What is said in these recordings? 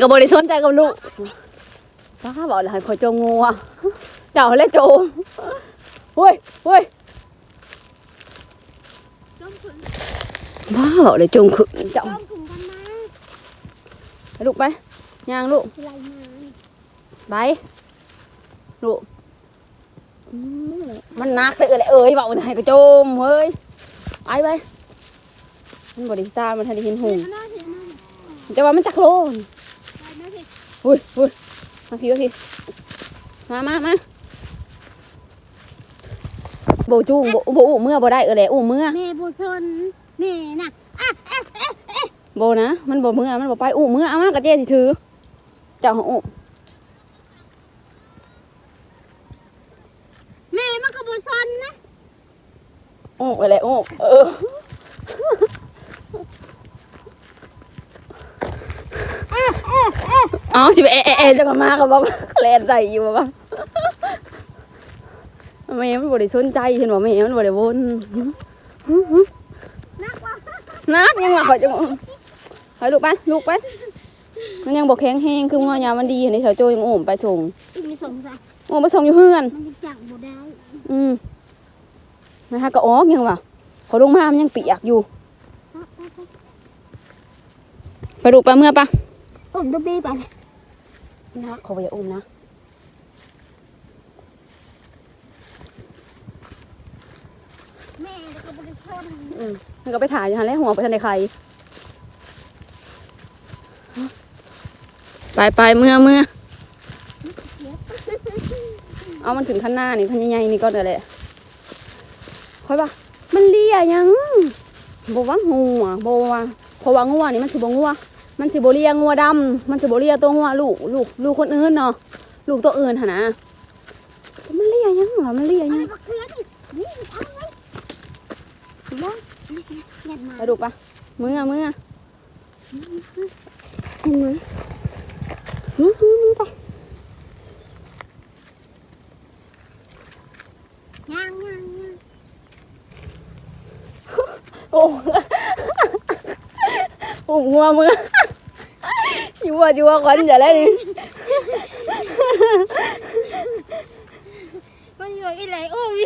ก็บ่ได้สนใจกับลูกป้าบอกเลยให้ขอยจมงูอะเจ้าเลยโจมเฮ้ยเฮ้ยจ้องถึงบ้าบอกเลยจมขึ้นเจ้าลูกไปย่างลูกไปลูกมันนักเลยเอ้ยเอ้ยบอกมันให้กระโจมเฮ้ยไปไปมันบริตามันทันได้เห็นหงหน้าถึงจะว่ามันจักโลน อุ้ยอุ้ยมาพี่มาพี่มามามาโบจูงโบโบอู้เมื่อบ่ได้เออแหละอู้เมื่อแม่บุษนแม่น่ะอะอะอะอะโบนะ มันบ่เมื่อมันบ่ไปอู้เมื่อเอามากระเจสิถือเจ้าของอู้แม่มันก็บุษนนะอู้ไปเลยอู้เออ เอาสิไปเอะเอะเอะจะมามากับบ่แลนใจอยู่บ่แม่มันบ่ได้สนใจเห็นบ่แม่มันบ่ได้วนนักว่านักยังว่าเขาจะไปลูกไปลูกไปมันยังบ่แข็งแรงคือมันยามันดีในแถวโจยังโอมไปส่งอีกมีสงสัยโอมไปส่งอยู่เฮือนมันจะจังบ่ได้อืมนะฮะก็ออกยังวะพอลงมามันยังเปียกอยู่อะอะอะไปดูไปเมื่อปะผมดูบีไป นะขอไปอย่าอุ้มนะแม่ก็บุษนอืมมันก็ไปถ่ายอยู่หันแล้วหัวไปทันในใครไปไปเมื่อเมื่อเอามันถึงขั้นหน้านี่ขั้นใหญ่ๆนี่ก็เดี๋ยวแหละค่อยปะมันเลียยังบว่างูอะบว่าเพราะว่างัวนี่มันสิบงัว มันสิบเลียงัวดำมันสิบเลียตัวงัวลูกลูกลูกคนอื่นเนาะลูกตัวอื่นหนนะมันเลียยังเหรอมันเลียอะยัไรงบักเขือนี่นี่เอาไว้บ้าเงียบมาไปดูปะเมื่อเมื่อเห็นไหมหืมหืมหืมไปย่างย่างย่างโอ้โอ้งัวเมื่ออ ยู่ว่าอยู่ว่าขวัญจะได้นี่มันอยู่อีไหลโอ้ย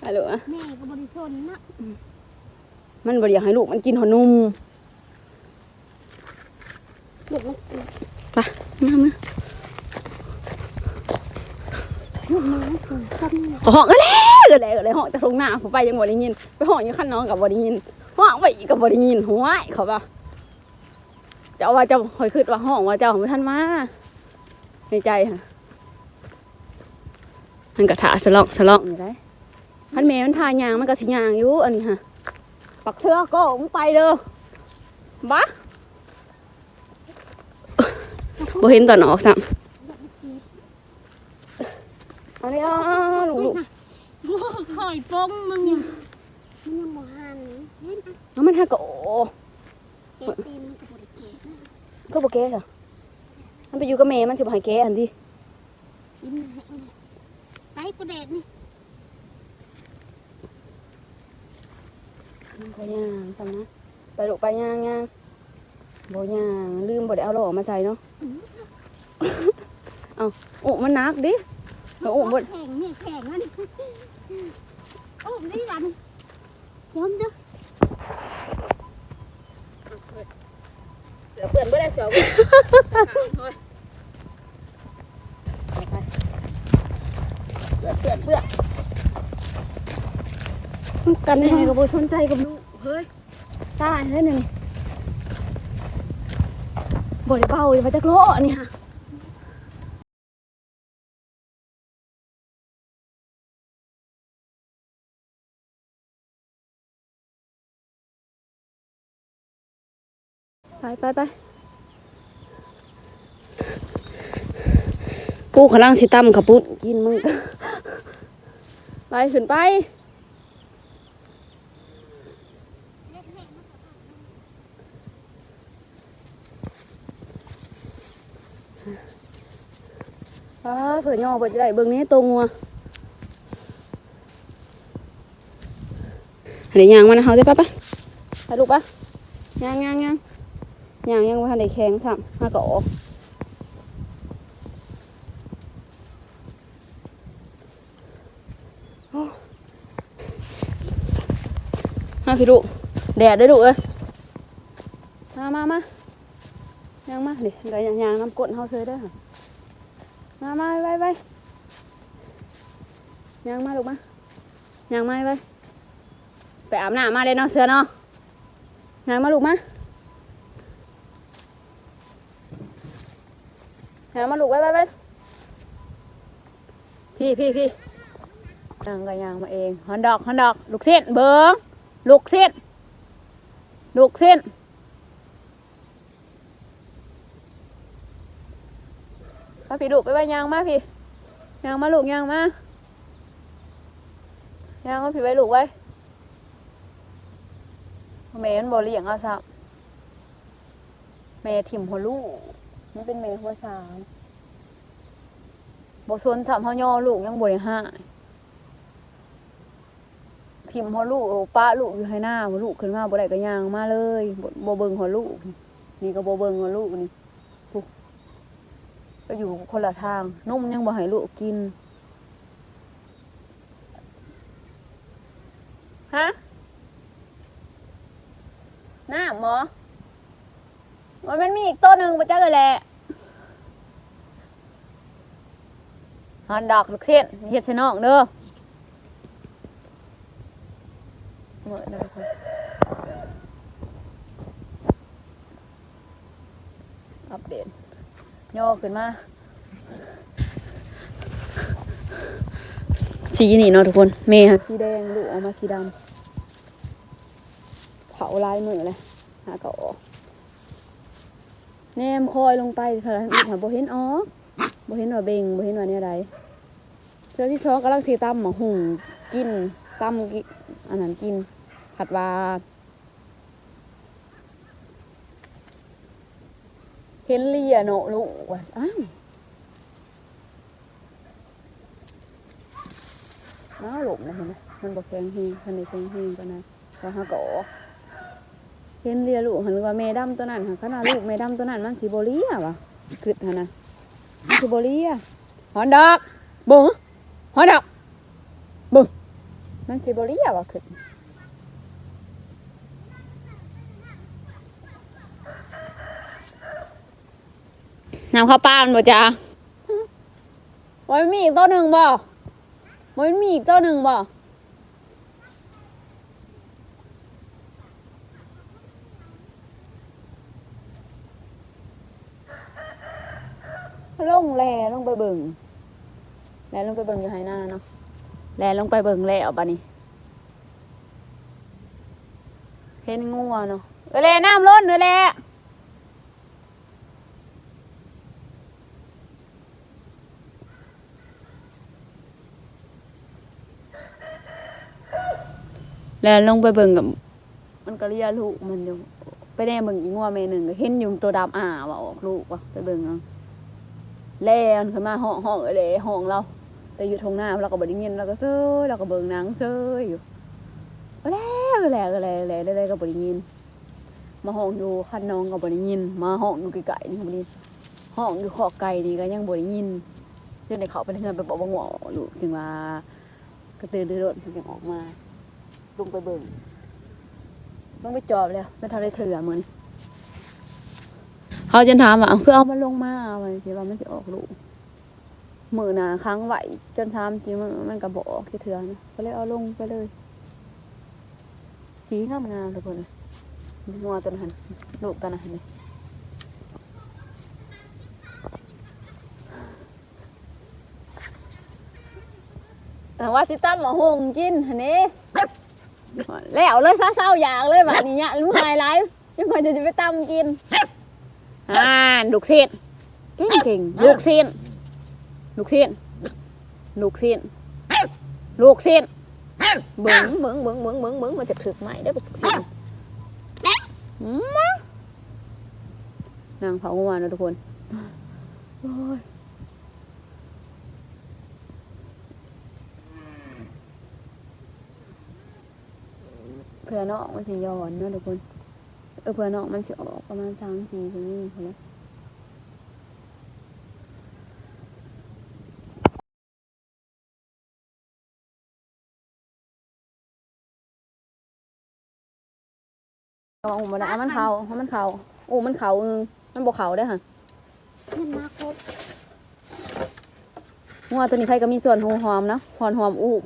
ไปลูกอะแม่ก็บริสุทธิ์นะมันบ่อยากให้ลูกมันกินหัวนมลูกมันไปเมื่อเมื่อลูกมันคือต้นน่ะห้องก็แล้วก็แล้วก็แล้วห้องแต่ตรงหน้าผมไปยังบ่ได้ยิน ไปห้องอยู่ข้างน้องกับบ่ได้ยินห้องไปอีกกับบ่ได้ยินหัวายเขาว่าเจ้าว่าเจ้าคอยคิดว่าห้องว่าเจ้าของท่านมาในใจค่ะมันกระถาสลองสลองอยู่ได้พันเมย์มันพายางมันก็สิยางอยู่อันนี้ค่ะปักเสื้อก็มึงไปเด้อบ้าบ่เห็นตอนออกซ้ำอันนี้อ่าลูกลูกโอ้คอยปงมึงยังมึงยังบ่หันเห็นอะแล้วมันฮักก็โอ้ ก็บ่แก้จ้ะมันไปอยู่กับแม่มันสิบ่ให้แก้อันดิยิ้มให้เอาเลยไปกูเด็ดนี่บ่ย่างซ้ำนะไปลูกไปย่างย่างบ่ย่างลืมบ่ได้เอาหลอกมาใส่เนาะเอาโอ้มันหนักดิเอาโอ้บ่แข่งนี่แข่งนั่นโอ้นี่ดันยอมจ้ะ เสือ เปื้อนบ่ได้เสือเปื้อนไปเปื้อนเปื้อนกันยังไงก็บ่สนใจกับลูกเฮ้ยตายแล้วนี่งบ่ได้เบาอย่ามาจักโลอันนี้ค่ะไปไปไป ปูขางลังสิตั้มขับปุ้นกินมึงไปขึ้นไปอ้าเผื่อย่อเผื่อจะได้เบิ่งนี้ตัวงัวอันนี้ยางมันนะเขาจะปะปะไปลูกปะยางยางยางย่างยังบ่ทันได้แข็งซ้ำหาก็ออก มาพี่ลูกแดดได้อลูกเอ้ยมามามาย่างมาดิได้ย่างย่างน้ำกดเฮาเซยเด้อค่ะมามาไปไปย่างมาลูกมาย่างมาไปไปอาบน้ำมาเลยเนาะเสือเนาะย่างมาลูกมาหามาลูกไว้ไว้ไว้พี่พี่พี่นางก็ยางมาเองฮอนดอกฮอนดอก ลูกเส้นเบิ้ง ลูกเส้นลูกเส้นมาพี่ลูกไปไว้ยางมาพี่ยางมาลูกยางมายางมาพี่ไว้ลูกไว้แม่มันบ่เลี้ยงเอาซะแม่ถิ่มหัวลูกมันเป็นเมหัวสามบอสนสามเฮาย่อลูกยังบ่ได้ห้า ทิมหัวลูกป้าลูกอยู่ให้หน้าหัวลูกขึ้นมาบ่ได้ก็ย่างมาเลยบ่บ่เบิ่งหัวลูก นี่ก็บ่เบิ่งหัวลูกนี่ก็อยู่คนละทางนุ่มยังบ่ให้ลูกกินฮะน้ำหมอมันมันมีอีกตัวหนึ่งมาจ้าเลยแหละฮอนดอกลูกเส้นเฮ็ดใส่นอกเด้อ เหมื่อนะทุกคนอัปเดตย่อขึ้นมาสีนี่เนาะทุกคนเมย์ค่ะสีแดงหลูกออกมาสีดำเผาลายมือเลยหาก็ออกแนมคอยลงไปค่ะอีกค่ะบ่เห็นอ๋อบ่เห็นว่าเบ่งบ่เห็นว่าเนี่ยใดเทื่อที่สองกำลังสิตำหมะหุ่งกินตำกิอันนั้นกิน ผัดว่าเห็นเลียเนาะลูกว่ะอ้าวน้าหลบนะเห็นไหมมันบ่แข็งเฮงคันในแข็งเฮงก็นะก็หาก็ออกเห็นเรียลูกหันว่าแม่ดำตัวนั้นค่ะขนาดลูกแม่ดำตัวนั้นมันสีโบเลียวะกึดหันนะมันสีโบเลียหอนดอกบุ้งหอนดอกบุ้งมันสีโบเลียวะกึด น้ำข้าวปลามันบ่จ้าวันมีอีกตัวหนึ่งบ่วันมีอีกตัวหนึ่งบ่ลงแลลงไปเบิ่งแลลงไปเบิ่งอยู่ไหหน้าเนาะแลลงไปเบิ่งแล้วปะนี่เห็นงัวเนาะเออแลน้ำล้นเออแล แล้วลงไปเบิ่งกับมันก็เรียลูกมันอยู่ไปแน่เบิ่งอีงัวแม่หนึ่งก็เห็นอยู่ตัวดำอ่าว่าออกลูกว่ะไปเบิ่งเอาแล่นขึ้นมาห้องห้องเอ้ยเลยห้องเรา แต่อยู่ทงหน้าเราก็บไดิ้ยินเราก็ซื้อเราก็เบิ่งหนังซื้ออยู่แล้วก็แล้วก็แล้วแล้วได้ได้ก็บไดิ้ยินมาห้องอยู่คันน้องก็บไดิ้ยิน มาห้องอยู่ไกลๆนี่ก็บไดิ้ยินห้องอยู่ขอบไก่นี่ก็ยังบไดิ้ยินจนในเขาไปเงินไปบอกว่าง่วงลูกถึงมากระตือรือร้นถึงออกมา ลงไปเบิ่งต้องไปจอบแล้วไม่ทันได้เถื่อเหมือนเขาจนถามว่าเอาคือเอามันลงมาไว้ที่ว่ามันจะออกลูกมือหนาค้างไหวจนทำจริงมันมันกระบอกที่เถื่อนก็เลยเอาลงไปเลยสีงามงามทุกคนงัวตัวนั้นลูกตัวนั้นเลยแต่ว่าสิตั้มหมาหงกินอันนี้ แล้วเลยเศร้าๆอย่างเลยแบบนี้เนี่ยลูกหายไลฟ์ยังไงจะไปตั้มกินอ่าลูกเสียนเก่งเก่งลูกเสียนลูกเสียนลูกเสียนลูกเสียนเบิ้งเบิ้งเบิ้งเบิ้งเบิ้งเบิ้งมันจะถึกไหมได้อลูกเสียนมานางเผาเมื่อวานนะทุกคนโอ้ย เพื่อเนาะมันสิย้อนเนาะทุกคน เออเพื่อนเนาะมันสิออกประมาณสามสี่ถึงนี่พอแล้วเอาออกมาแล้วเอามันเขาเอามันเขาโอ้มันเขาเออมันบอกเขาได้อค่ะมันมาครบงัวตัวนี้ไผก็มีส่วนหอมหอมๆเนาะหอมหอมอู้ม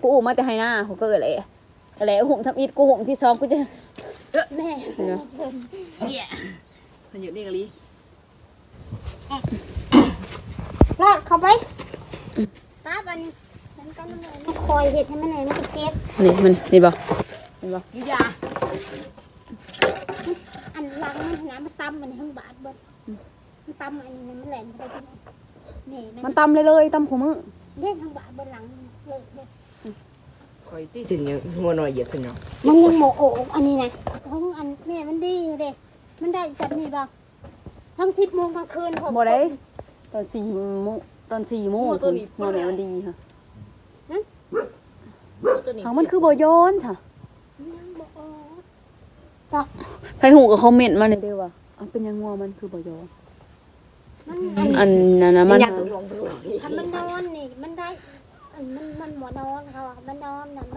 กูอู้มมาแต่ให้หน้าเขาก็เออแหละ แหละหุ่มทำอิดกูหุ่มที่สองกูจะแม่เห็นไหมมันอยู่นี่กะลีรอดเข้าไปป้าบันมันก็มันมันคอยเห็ดให้มันไหนมันจะเก็บนี่มันนี่บ่เห็นบ่อยู่ยาอันหลังมันนะมันตำมันทั้งบาทเบิดมันตำอันนี้มันแหลมไปที่นี่มัมันนตำเลยเลยตำขมือเล่นทั้งบาทบนหลังเลยเด็ด คอยที่ถึงยังงัวหน่อยเหยียบถึงเนาะมันยังโมโอ้อันนี้นะของอันแม่มันดีเด็มันได้จับนี่บ่ทั้งสิบโมงกลางคืนผมบ่ได้ตอนสี่โมงตอนสี่โมงตัวนี้แม่มันดีค่ะตัวนี้เอามันคือบ่ย้อนค่ะยังบ่ออกใครหูก็คอมเมนต์มาเลยเด้อว่าเอาเป็นยังงัวมันคือบ่ย้อนมันอันอันนั้นนะมัมันนอยากตกลงตกลงถ้ามันนอนนี่มันได้อัน มันมันหมอนอนเขาอะมันนอนน่ะ